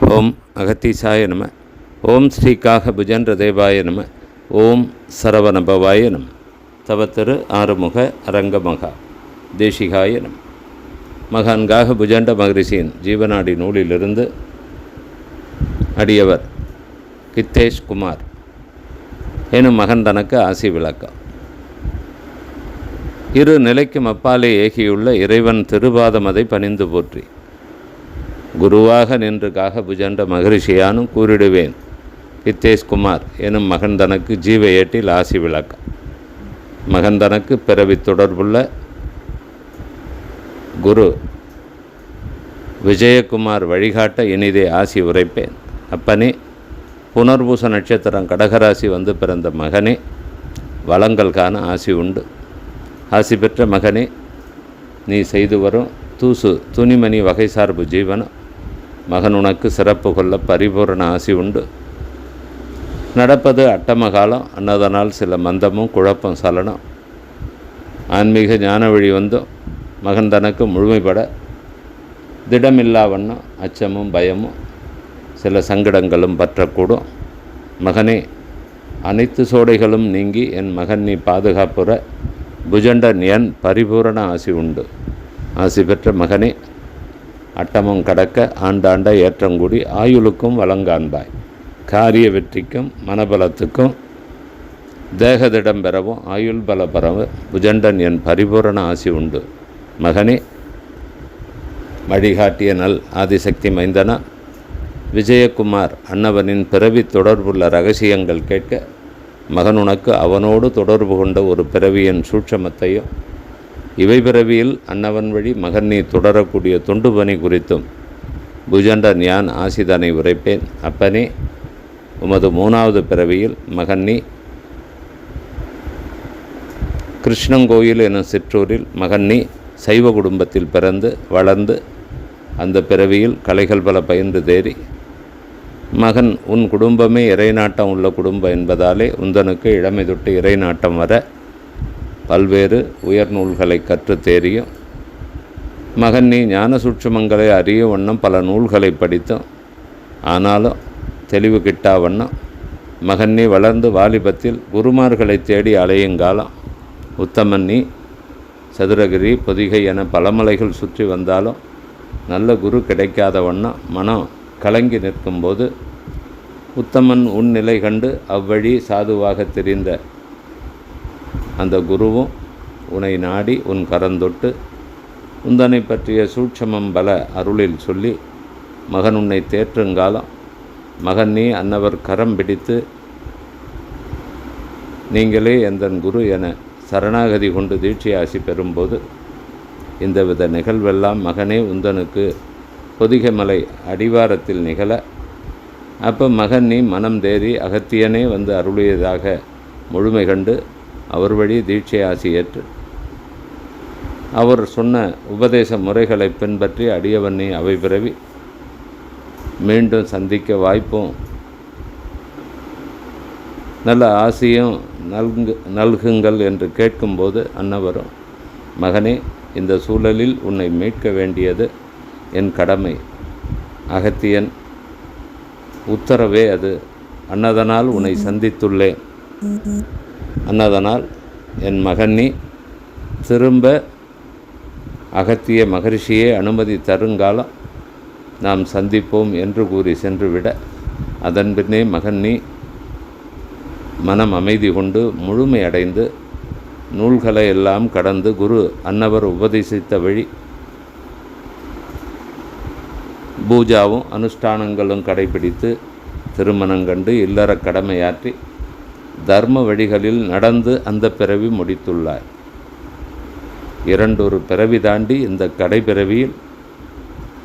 ஓம் அகத்தீசாய நம. ஓம் ஸ்ரீகாக புஜன்ற தேவாய நம. ஓம் சரவணபவாய நம. தவ திரு ஆறுமுக அரங்கமகா. தேசிகாய நம. மகான்காக புஜண்ட மகரிஷியின் ஜீவநாடி நூலிலிருந்து அடியவர் கித்தேஷ் குமார். எனும் மகன் தனக்கு ஆசி விளக்கம். இரு நிலைக்கும் அப்பாலே ஏகியுள்ள இறைவன் திருபாதமதை பணிந்து போற்றி. குருவாக நின்று காக புஜண்ட மகரிஷியானும் கூறிடுவேன் கித்தேஷ் குமார் எனும் மகன் தனக்கு ஜீவ ஏட்டில் ஆசி விளக்கம் மகன் தனக்கு பிறவி தொடர்புள்ள குரு விஜயகுமார் வழிகாட்ட இனிதே ஆசி உரைப்பேன். அப்பனே புனர்பூச நட்சத்திரம் கடகராசி வந்து பிறந்த மகனே வளங்கள் காண ஆசி உண்டு. ஆசி பெற்ற மகனே நீ செய்து வரும் தூசு துணிமணி வகை சார்பு ஜீவனம். மகன் உனக்கு சிறப்பு கொள்ள பரிபூரண ஆசி உண்டு. நடப்பது அட்டமகாலம் அன்னதனால் சில மந்தமும் குழப்பம் சலனம். ஆன்மீக ஞான வழி வந்தும் மகன் தனக்கு முழுமைப்பட. திடமில்லா வண்ணம் அச்சமும் பயமும் சில சங்கடங்களும் பற்றக்கூடும். மகனே அனைத்து சோடைகளும் நீங்கி என் மகன் நீ பாதுகாப்புற. புஜண்டன் என் பரிபூரண ஆசி உண்டு. ஆசி பெற்ற மகனே அட்டமும் கடக்க ஆண்டாண்ட ஏற்றங்கூடி ஆயுளுக்கும் வழங்காண்பாய். காரிய வெற்றிக்கும் மனபலத்துக்கும் தேகதிடம் பெறவும் ஆயுள் பல பெறவும் புஜண்டன் என் பரிபூரண ஆசி உண்டு. மகனே வழிகாட்டிய நல் ஆதிசக்தி மைந்தனா விஜயகுமார் அன்னவனின் பிறவி தொடர்புள்ள ரகசியங்கள் கேட்க மகன் உனக்கு அவனோடு தொடர்பு கொண்ட ஒரு பிறவியின் சூட்சமத்தையும் இவை பிறவியில் அன்னவன் வழி மகன் நீ தொடரக்கூடிய தொண்டு பணி குறித்தும் புஜண்டன் யான் ஆசிதனை உரைப்பேன். அப்பனே உமது மூணாவது பிறவியில் மகன் நீ கிருஷ்ணங்கோயில் எனும் சிற்றூரில் மகன் நீ சைவ குடும்பத்தில் பிறந்து வளர்ந்து அந்த பிறவியில் கலைகள் பல பயின்று தேறி மகன் உன் குடும்பமே இறைநாட்டம் உள்ள குடும்பம் என்பதாலே உந்தனுக்கு இளமை தொட்டு இறைநாட்டம் வர பல்வேறு உயர் நூல்களை கற்றுத் தேறியும் மகன் நீ ஞான சூட்சமங்களை அறிய வண்ணம் பல நூல்களை படித்தும் ஆனாலும் தெளிவு கிட்டா வண்ணம் மகன் நீ வளர்ந்து வாலிபத்தில் குருமார்களை தேடி அலையுங்காலம் உத்தமன் நீ சதுரகிரி பொதிகை என பல மலைகள் சுற்றி வந்தாலும் நல்ல குரு கிடைக்காத வண்ணம் மனம் கலங்கி நிற்கும்போது உத்தமன் உன் நிலை கண்டு அவ்வழி சாதுவாக தெரிந்த அந்த குருவும் உன்னை நாடி உன் கரந்தொட்டு உந்தனை பற்றிய சூட்சமம் பல அருளில் சொல்லி மகன் உன்னை தேற்றுங்காலம் மகன் நீ அன்னவர் கரம் பிடித்து நீங்களே எந்தன் குரு என சரணாகதி கொண்டு தீட்சையாசி பெறும்போது இந்தவித நிகழ்வெல்லாம் மகனே உந்தனுக்கு பொதிகைமலை அடிவாரத்தில் நிகழ அப்போ மகன் நீ மனம் தேறி அகத்தியனே வந்து அருளியதாக முழுமை கண்டு அவர் வழி தீட்சை ஆசியற்று அவர் சொன்ன உபதேச முறைகளை பின்பற்றி அடியவன் அவை பிறவி மீண்டும் சந்திக்க வாய்ப்பும் நல்ல ஆசையும் நல்கு நல்குங்கள் என்று கேட்கும்போது அன்னவரும் மகனே இந்த சூழலில் உன்னை மீட்க வேண்டியது என் கடமை. அகத்தியன் உத்தரவே அது. அன்னதனால் உன்னை சந்தித்துள்ளேன். அன்னதனால் என் மகன் நீ திரும்ப அகத்திய மகரிஷியே அனுமதி தருங்காலம் நாம் சந்திப்போம் என்று கூறி சென்றுவிட அதன் பின்னே மகன் நீ மனம் அமைதி கொண்டு முழுமையடைந்து நூல்களை எல்லாம் கடந்து குரு அன்னவர் உபதேசித்த வழி பூஜாவும் அனுஷ்டானங்களும் கடைபிடித்து திருமணம் கண்டு இல்லற கடமையாற்றி தர்ம வழிகளில் நடந்து அந்த பிறவி முடித்துள்ளார். இரண்டொரு பிறவி தாண்டி இந்த கடைப்பிறவியில்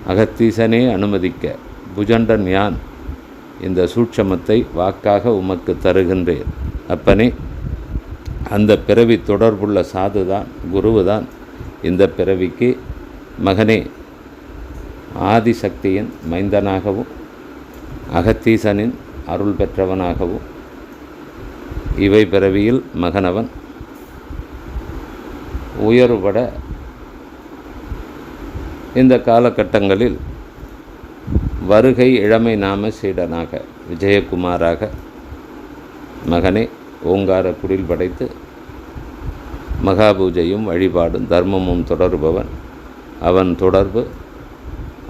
அகத்தீசனே அனுமதிக்க புஜண்டன் யான் இந்த சூட்சமத்தை வாக்காக உமக்கு தருகின்றேன். அப்பனே அந்த பிறவி தொடர்புள்ள சாதுதான் குருவுதான். இந்த பிறவிக்கு மகனே ஆதிசக்தியின் மைந்தனாகவும் அகத்தீசனின் அருள் பெற்றவனாகவும் இவை பிறவியில் மகனவன். உயர்வுபட இந்த காலகட்டங்களில் வருகை இளமை நாம சீடனாக விஜயகுமாராக மகனே ஓங்கார குடில் படைத்து மகாபூஜையும் வழிபாடும் தர்மமும் தொடர்பவன். அவன் தொடர்பு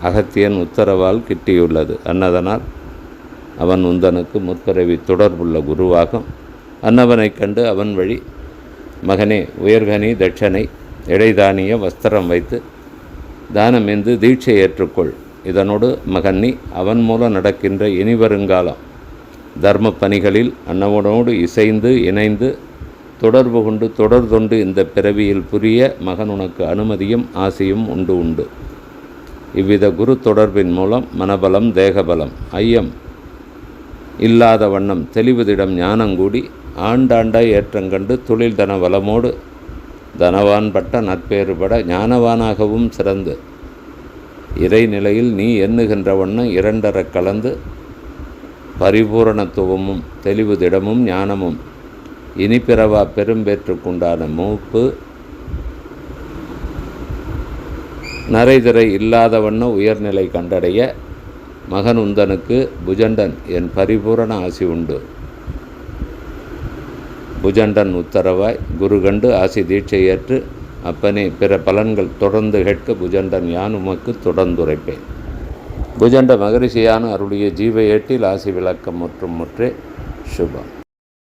அகத்தியன் உத்தரவால் கிட்டியுள்ளது. அன்னதனால் அவன் உந்தனுக்கு முற்பிறவி தொடர்புள்ள குருவாகும். அன்னவனைக் கண்டு அவன் வழி மகனே உயர்கனி தட்சனை இடைதானிய வஸ்திரம் வைத்து தானமெந்து தீட்சை ஏற்றுக்கொள். இதனோடு மகன்னி அவன் மூலம் நடக்கின்ற இனி வருங்காலம் தர்ம பணிகளில் அன்னவனோடு இசைந்து இணைந்து தொடர்பு கொண்டு தொடர்தொண்டு இந்த பிறவியில் புரிய மகன் உனக்கு அனுமதியும் ஆசையும் உண்டு உண்டு. இவ்வித குரு தொடர்பின் மூலம் மனபலம் தேகபலம் ஐயம் இல்லாத வண்ணம் தெளிவுதிடம் ஞானங்கூடி ஆண்டாண்டாய் ஏற்றங்கண்டு தொழில் தன வளமோடு தனவான் பட்ட ஞானவானாகவும் சிறந்து. இறைநிலையில் நீ எண்ணுகின்ற வண்ணம் இரண்டரக் கலந்து பரிபூரணத்துவமும் தெளிவுதிடமும் ஞானமும் இனிப்பிறவா பெரும்பேற்றுக்குண்டான மூப்பு. நரைதிரை இல்லாத வண்ணம் உயர்நிலை கண்டடைய மகன் உந்தனுக்கு புஜண்டன் என் பரிபூரண ஆசி உண்டு. புஜண்டன் உத்தரவாய் குரு கண்டு ஆசி தீட்சை ஏற்று அப்பனே பிற பலன்கள் தொடர்ந்து கேட்க புஜண்டன் யான் உமக்கு தொடர்ந்துரைப்பேன். புஜண்ட மகரிஷியான அருளிய ஜீவ ஏட்டில் ஆசி விளக்கம் முற்றும் முற்றே. சுபம்.